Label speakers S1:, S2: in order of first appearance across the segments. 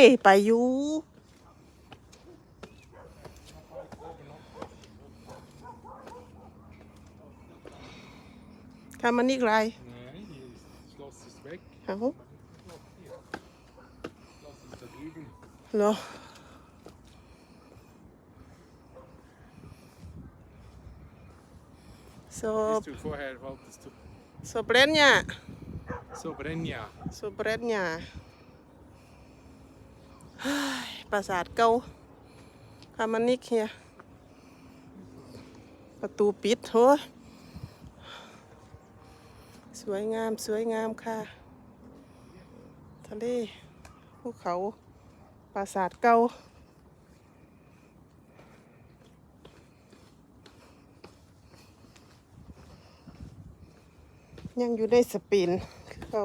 S1: ย ไปอยู่ทำมันอีกไร
S2: Nej, das Schloss ist weg.
S1: เอ้า
S2: Das ist da drüben.
S1: เหรอ so
S2: Bist du vorher, wolltest du
S1: so Brenja
S2: so Brenja.
S1: so Brenja เฮ้ย ปราสาทเก่าคามันนิกเฮียประตูปิดโหยสวยงามสวยงามค่ะ ทะเลภูเขาปราสาทเก่ายังอยู่ในสปินคือเขา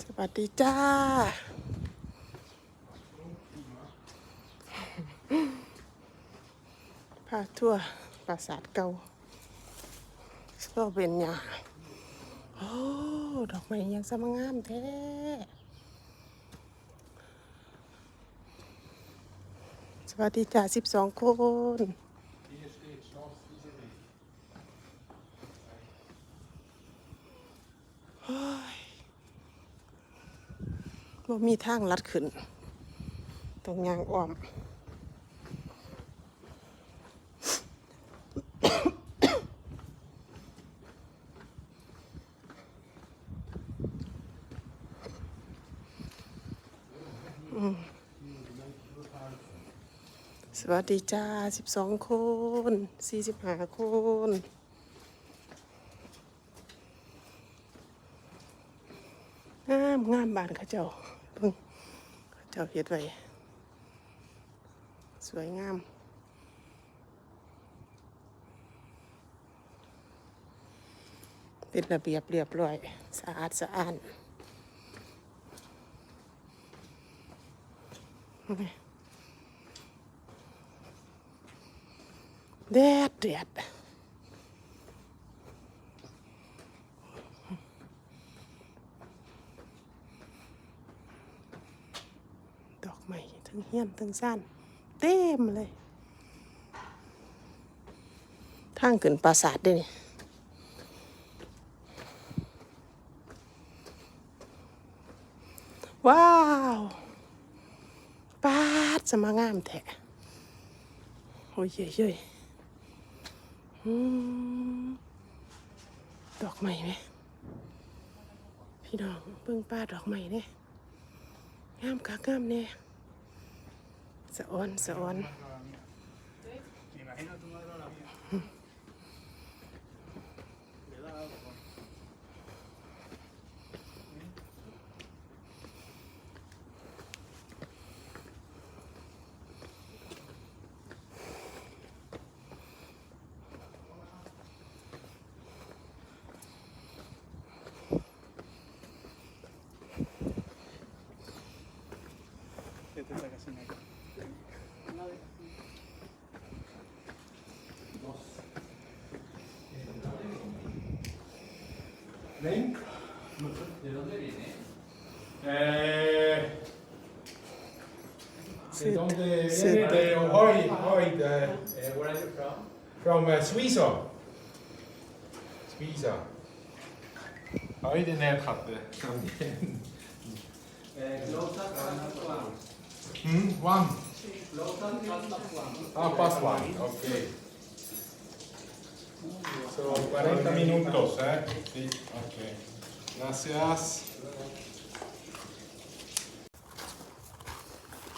S1: ส วัสดีจ้า พาทั่วปราสาทเก่าก็เป็นหยาโอ้ ดอกไม้ยังสมงามแท้สวัสดีจ้าสิบสองคน ว่ามีทางลัดขึ้นตรงยางอ้อมสวัสดีจ้าสิบสองคนสี่สิบห้าคนงามงามบานเขาเจ้า เจ้าเฮ็ดไว้สวยงามเป็นระเบียบเรียบร้อยสะอาดสะอ้านแดดแดดดอกไม้ ทั้งเฮียนทั้งซ่านเต็มเลย ทางขึ้นปราสาทด้วยนี่ว้าวปาดสมางามแท้โอ้ยเย้ยดอกไม้ไหมพี่น้องเบิ่งป้าดอกไม้เนี่ยงามคักงามเนี่ย สะออนสะออน
S2: name? É... Cê, então, de,
S1: cê,
S2: de, onde Roy, de,
S3: uh, é. where are you from?
S2: From uh, Suiza. Suiza. Roy
S3: de onde hatte.
S2: Lothar One.
S3: One.
S2: Lothar onde Paswan, okay. So, 40 minutos, eh? Sí, ok. Gracias.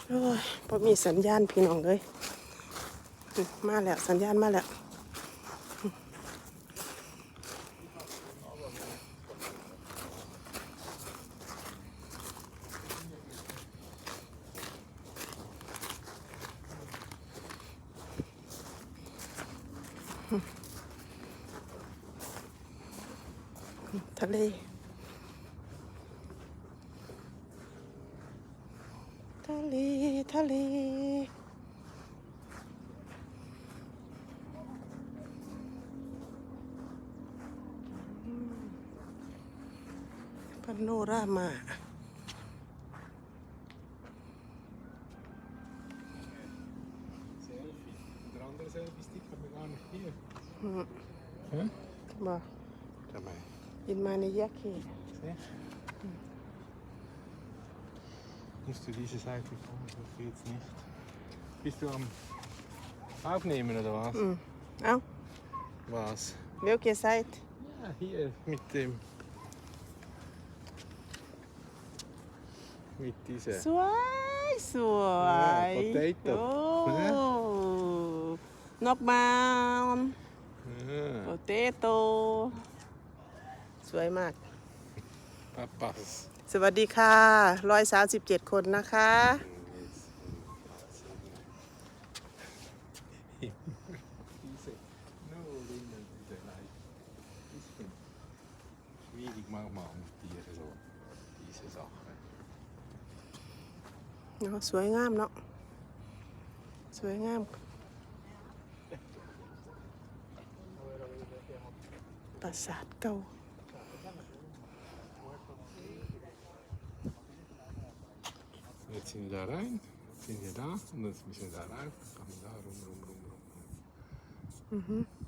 S1: โอ้ยพอมีสัญญาณพี่น้องเลย มาแล้ว สัญญาณมาแล้ว ทะเล ทะเลทะเลพาโนรามา
S2: Selfie. Der andere Selfie-Stick haben wir gar nicht hier.
S1: อืม
S2: Hä?
S1: บอก
S2: Dabei.
S1: อินมาในยักษ์เข
S2: Sehr. Musst du diese Seite kommen? Das geht's nicht. Bist du am Aufnehmen oder was?
S1: อืมเอ้า
S2: Was?
S1: เวลเกียร์ไซต์
S2: Ja, hier mit dem. Mit
S1: ส
S2: dieser.
S1: วยสวย
S2: อ่า potato
S1: โอ้
S2: นะ
S1: นกบาว
S2: Ah,
S1: โปเตโตสวยมาก
S2: Papas.
S1: สวัสดีค่ะร้อยสามสิบเจ็ดคนนะคะ
S2: Diese nur Rinnen, diese Leid. Bisschen schwierig manchmal mit Tieren so. Diese Sachen.
S1: เนาะสวยงามเนาะ สวยงาม ปราสาทเก่า
S2: Sind wir da rein, sind wir da und jetzt müssen wir da rauf, dann rum, rum, rum, rum.
S1: อื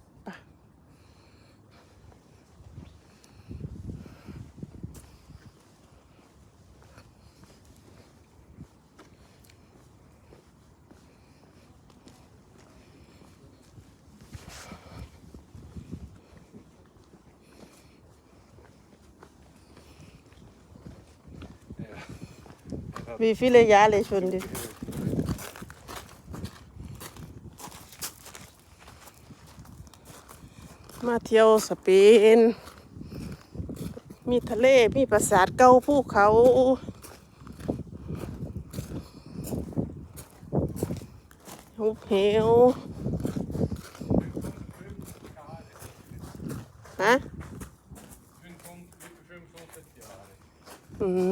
S1: Wie viele Jahre schon? Die? Ma เที่ยวสเปนมีทะเล มีปราสาทเก่าภูเขา หุบเหวฮะอืม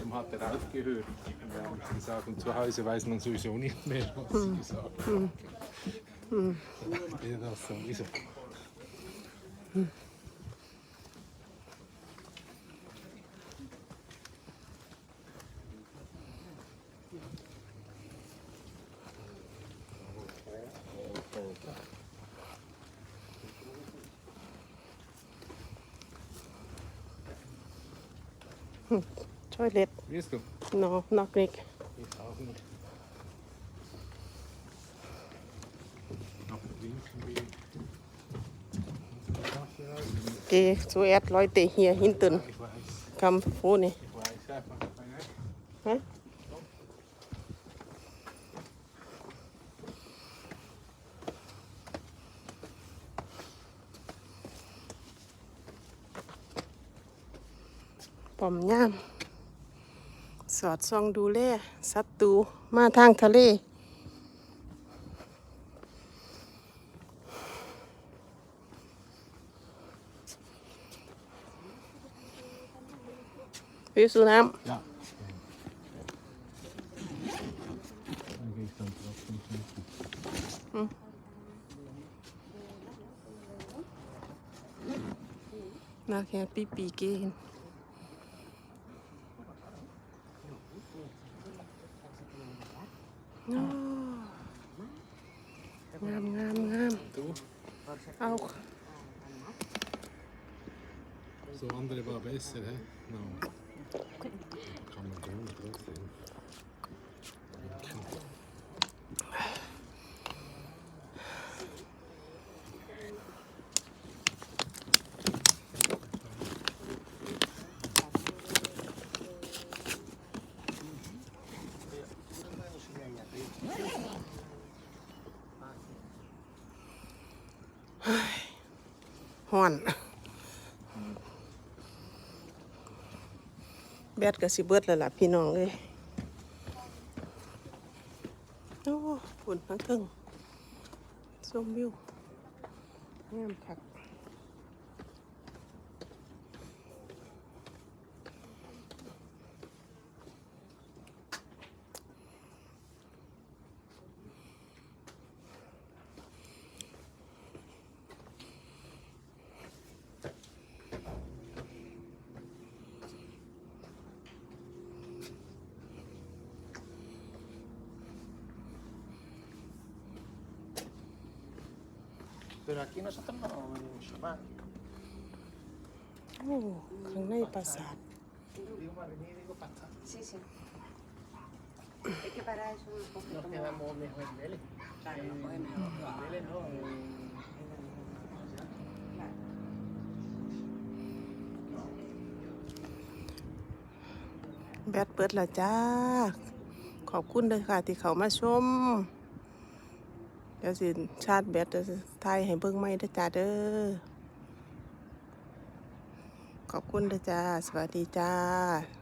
S2: Dann hat er aufgehört. Und und zu Hause weiß man sowieso nicht mehr, was sie gesagt haben. Ja, das sowieso.
S1: Toilet
S2: Wirst du?
S1: no not Greek
S2: Ich auch nicht. Aber winken will.
S1: เกสวยแอ สอดส่องดูแลศัตรูมาทางทะเล วิวสูน้
S2: Ja. Dann gehe ich dann trotzdem suchen. ำ
S1: นาแค่ปีปีเกนโอ้งามงามงาม
S2: Du?
S1: เอา
S2: So andere war besser, hä? No. Kann man tun, trotzdem. Winken.
S1: ห้อนแบดกับสิเบิดแล้วล่ะพี่น้องเลยโอ้ฝุ่นทั้งเทึงชมวิวงามคัก
S4: Pero aquí nosotros no venimos más.
S1: โอ้ข้างในปราสาท
S4: Digo para venir, digo para estar.
S5: Sí, sí. Es que para eso un poco
S4: Nos
S5: como-
S4: quedamos mejor en Vélez.
S5: Claro,
S4: En-
S5: nos coge mejor.
S4: en Vélez no, en-
S5: Claro.
S1: แบตเปิดแล้วจ้า ขอบคุณเลยค่ะที่เขามาชม เดี๋ยวสิชาร์จแบตเดี๋ยวสิทายให้เบิ่งไม่ด้จ้าเด้อ ขอบคุณด้จ้า สวัสดีจ้า